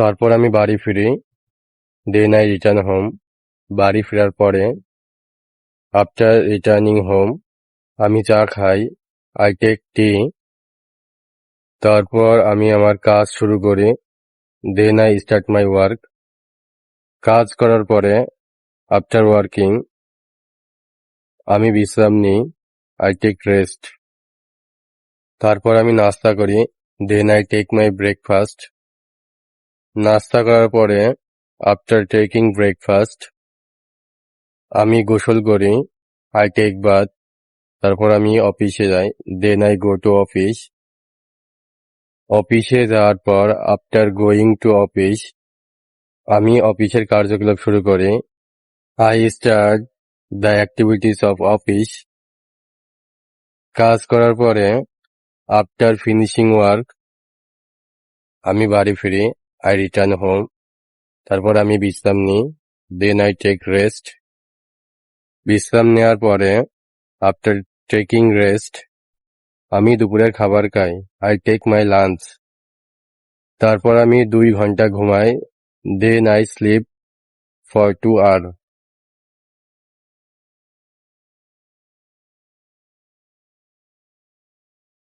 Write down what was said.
তারপর আমি বাড়ি ফিরি। দেন আই রিটার্ন হোম বাড়ি ফেরার পরে আফটার রিটার্নিং হোম আমি চা খাই আই টেক টি তারপর আমি আমার কাজ শুরু করি। Then I start my work কাজ করার পরে আফটার ওয়ার্কিং আমি বিশ্রাম নিই। আই টেক রেস্ট তারপর আমি নাস্তা করি। Then I take my breakfast নাস্তা করার পরে আফটার টেকিং ব্রেকফাস্ট আমি গোসল করি আই টেক বাথ তারপর আমি অফিসে যাই then I go to office অফিসে যাওয়ার পর আফটার গোয়িং টু অফিস আমি অফিসের কার্যকলাপ শুরু করি। I start the activities of office কাজ করার পরে আফটার ফিনিশিং ওয়ার্ক আমি বাড়ি ফিরি। আই রিটার্ন হোম তারপর আমি বিশ্রাম নিই। দেন আই টেক রেস্ট বিশ্রাম নেওয়ার পরে আফটার টেকিং রেস্ট আমি দুপুরের খাবার খাই। আই টেক মাই লাঞ্চ তারপর আমি দুই ঘণ্টা ঘুমাই। Then I sleep for two hour